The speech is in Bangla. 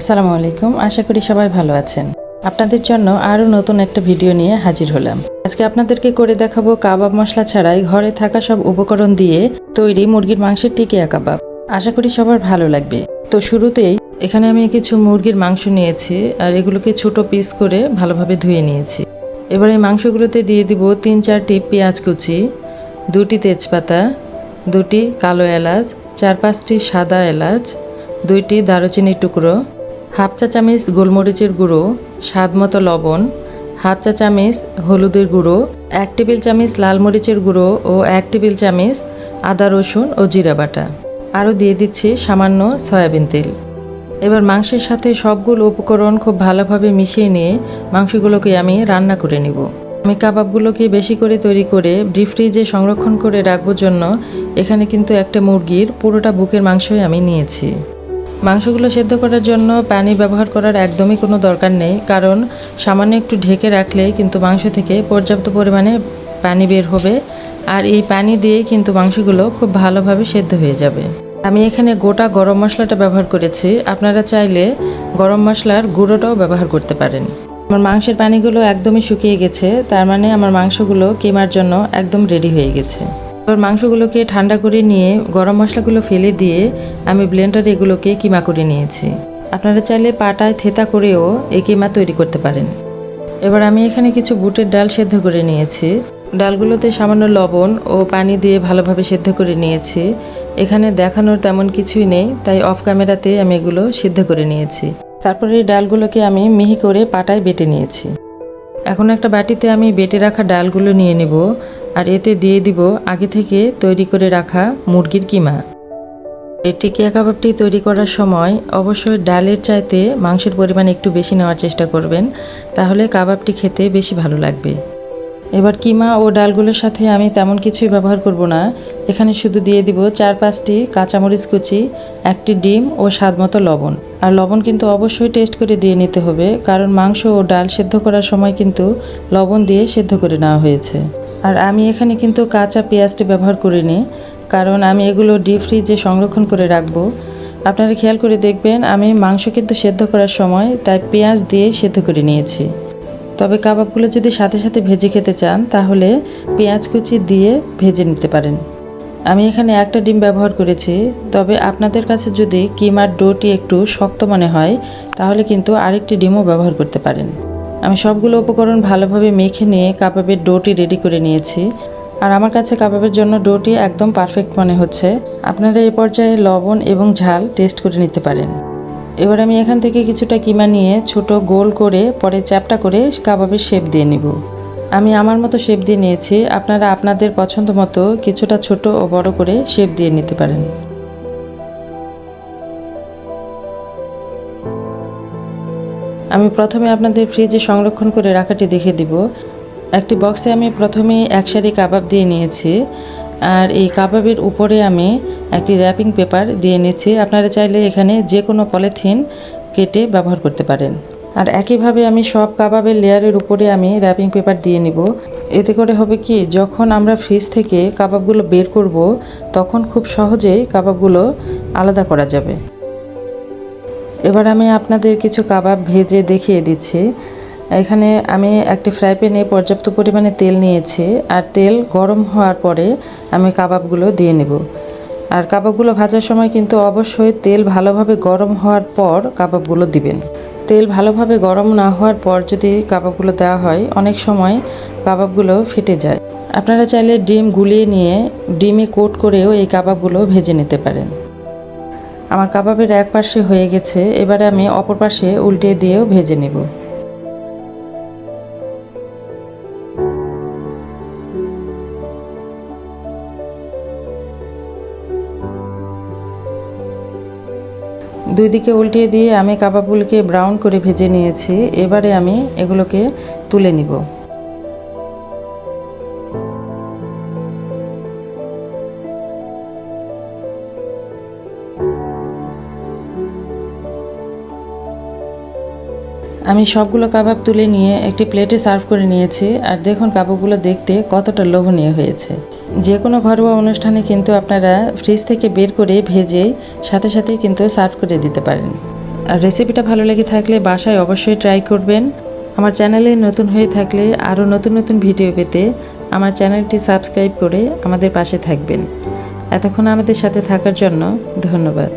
আসসালামু আলাইকুম, আশা করি সবাই ভালো আছেন। আপনাদের জন্য আরও নতুন একটা ভিডিও নিয়ে হাজির হলাম। আজকে আপনাদেরকে করে দেখাবো কাবাব মশলা ছাড়াই ঘরে থাকা সব উপকরণ দিয়ে তৈরি মুরগির মাংসের টিকিয়া কাবাব। আশা করি সবার ভালো লাগবে। তো শুরুতেই এখানে আমি কিছু মুরগির মাংস নিয়েছি আর এগুলোকে ছোট পিস করে ভালোভাবে ধুয়ে নিয়েছি। এবার এই মাংসগুলোতে দিয়ে দিব তিন চারটি পেঁয়াজ কুচি, দুটি তেজপাতা, দুটি কালো এলাচ, চার পাঁচটি সাদা এলাচ, দুইটি দারুচিনির টুকরো হাফ চা চামচ গোলমরিচের গুঁড়ো, স্বাদ মতো লবণ, হাফ চা চামচ হলুদের গুঁড়ো, এক টেবিল চামচ লাল মরিচের গুঁড়ো ও এক টেবিল চামচ আদা, রসুন ও জিরা বাটা। আরও দিয়ে দিচ্ছি সামান্য সয়াবিন তেল। এবার মাংসের সাথে সবগুলো উপকরণ খুব ভালোভাবে মিশিয়ে নিয়ে মাংসগুলোকে আমি রান্না করে নিব। আমি কাবাবগুলোকে বেশি করে তৈরি করে ডিপ ফ্রিজে সংরক্ষণ করে রাখবার জন্য এখানে কিন্তু একটা মুরগির পুরোটা বুকের মাংসই আমি নিয়েছি। মাংসগুলো সেদ্ধ করার জন্য পানি ব্যবহার করার একদমই কোনো দরকার নেই, কারণ সামান্য একটু ঢেকে রাখলে কিন্তু মাংস থেকে পর্যাপ্ত পরিমাণে পানি বের হবে আর এই পানি দিয়ে কিন্তু মাংসগুলো খুব ভালোভাবে সেদ্ধ হয়ে যাবে। আমি এখানে গোটা গরম মশলাটা ব্যবহার করেছি, আপনারা চাইলে গরম মশলার গুঁড়োটাও ব্যবহার করতে পারেন। আমার মাংসের পানিগুলো একদমই শুকিয়ে গেছে, তার মানে আমার মাংসগুলো কেমার জন্য একদম রেডি হয়ে গেছে। এবার মাংসগুলোকে ঠান্ডা করে নিয়ে গরম মশলাগুলো ফেলে দিয়ে আমি ব্লেন্ডারে এগুলোকে কিমা করে নিয়েছি। আপনারা চাইলে পাটায় থেতা করেও এই কিমা তৈরি করতে পারেন। এবার আমি এখানে কিছু বুটের ডাল সেদ্ধ করে নিয়েছি। ডালগুলোতে সামান্য লবণ ও পানি দিয়ে ভালোভাবে সেদ্ধ করে নিয়েছি। এখানে দেখানোর তেমন কিছুই নেই, তাই অফ ক্যামেরাতে আমি এগুলো সিদ্ধ করে নিয়েছি। তারপরে এই ডালগুলোকে আমি মিহি করে পাটায় বেটে নিয়েছি। এখন একটা বাটিতে আমি বেটে রাখা ডালগুলো নিয়ে নেব। আর এতে দিয়ে দিব আগে থেকে তৈরি করে রাখা মুরগির কিমা। এই টিকিয়া কাবাবটি তৈরি করার সময় অবশ্যই ডালের চাইতে মাংসের পরিমাণ একটু বেশি নেওয়ার চেষ্টা করবেন, তাহলে কাবাবটি খেতে বেশি ভালো লাগবে। এবার কিমা ও ডালগুলোর সাথে আমি তেমন কিছুই ব্যবহার করব না। এখানে শুধু দিয়ে দিব চার পাঁচটি কাঁচামরিচ কুচি, একটি ডিম ও স্বাদ মতো লবণ। আর লবণ কিন্তু অবশ্যই টেস্ট করে দিয়ে নিতে হবে, কারণ মাংস ও ডাল সেদ্ধ করার সময় কিন্তু লবণ দিয়ে সেদ্ধ করে নেওয়া হয়েছে। আর আমি এখানে কিন্তু কাঁচা পেঁয়াজটি ব্যবহার করিনি, কারণ আমি এগুলো ডিপ ফ্রিজে সংরক্ষণ করে রাখব। আপনারা খেয়াল করে দেখবেন, আমি মাংস কিন্তু সেদ্ধ করার সময় তাই পেঁয়াজ দিয়ে সেদ্ধ করে নিয়েছি। তবে কাবাবগুলো যদি সাথে সাথে ভেজে খেতে চান, তাহলে পেঁয়াজ কুচি দিয়ে ভেজে নিতে পারেন। আমি এখানে একটা ডিম ব্যবহার করেছি, তবে আপনাদের কাছে যদি কিমার ডোটি একটু শক্ত মনে হয়, তাহলে কিন্তু আরেকটি ডিমও ব্যবহার করতে পারেন। আমি সবগুলো উপকরণ ভালোভাবে মেখে নিয়ে কাবাবের ডোটি রেডি করে নিয়েছি। আর আমার কাছে কাবাবের জন্য ডোটি একদম পারফেক্ট মনে হচ্ছে। আপনারা এই পর্যায়ে লবণ এবং ঝাল টেস্ট করে নিতে পারেন। এবার আমি এখান থেকে কিছুটা কিমা নিয়ে ছোট গোল করে পরে চ্যাপটা করে কাবাবের শেপ দিয়ে নিব। আমি আমার মতো শেপ দিয়ে নিয়েছি। আপনারা আপনাদের পছন্দ মতো কিছুটা ছোট ও বড় করে শেপ দিয়ে নিতে পারেন। আমি প্রথমে আপনাদের ফ্রিজে সংরক্ষণ করে রাখাটি দেখে দিব। একটি বক্সে আমি প্রথমে এক সারি কাবাব দিয়ে নিয়েছি। আর এই কাবাবের উপরে আমি একটি র্যাপিং পেপার দিয়ে নিচ্ছি। আপনারা চাইলে এখানে যে কোনো পলিথিন কেটে ব্যবহার করতে পারেন। আর একইভাবে আমি সব কাবাবের লেয়ারের উপরে আমি র্যাপিং পেপার দিয়ে নিব। এতে করে হবে কি, যখন আমরা ফ্রিজ থেকে কাবাবগুলো বের করব, তখন খুব সহজেই কাবাবগুলো আলাদা করা যাবে। এবার আমি আপনাদের কিছু কাবাব ভেজে দেখিয়ে দিচ্ছি। এখানে আমি একটি ফ্রাই প্যানে পর্যাপ্ত পরিমাণে তেল নিয়েছি আর তেল গরম হওয়ার পরে আমি কাবাবগুলো দিয়ে নেব। আর কাবাবগুলো ভাজার সময় কিন্তু অবশ্যই তেল ভালোভাবে গরম হওয়ার পর কাবাবগুলো দিবেন। তেল ভালোভাবে গরম না হওয়ার পর যদি কাবাবগুলো দেওয়া হয়, অনেক সময় কাবাবগুলো ফেটে যায়। আপনারা চাইলে ডিম গুলিয়ে নিয়ে ডিমে কোট করেও এই কাবাবগুলো ভেজে নিতে পারেন। আমার কাবাবের এক পাশে হয়ে গেছে, এবারে আমি অপর পাশে উল্টে দিয়েও ভেজে নেব। দুই দিকে উল্টিয়ে দিয়ে আমি কাবাবগুলোকে ব্রাউন করে ভেজে নিয়েছি, এবারে আমি এগুলোকে তুলে নিব। আমি সবগুলো কাবাব তুলে নিয়ে একটি প্লেটে সার্ভ করে নিয়েছি, আর দেখুন কাবাবগুলো দেখতে কতটা লোভনীয় হয়েছে। যে কোনো ঘরোয়া অনুষ্ঠানে কিন্তু আপনারা ফ্রিজ থেকে বের করে ভেজে সাথে সাথে কিন্তু সার্ভ করে দিতে পারেন। আর রেসিপিটা ভালো লেগে থাকলে বাসায় অবশ্যই ট্রাই করবেন। আমার চ্যানেলে নতুন হয়ে থাকলে আরও নতুন নতুন ভিডিও পেতে আমার চ্যানেলটি সাবস্ক্রাইব করে আমাদের পাশে থাকবেন। এতক্ষণ আমাদের সাথে থাকার জন্য ধন্যবাদ।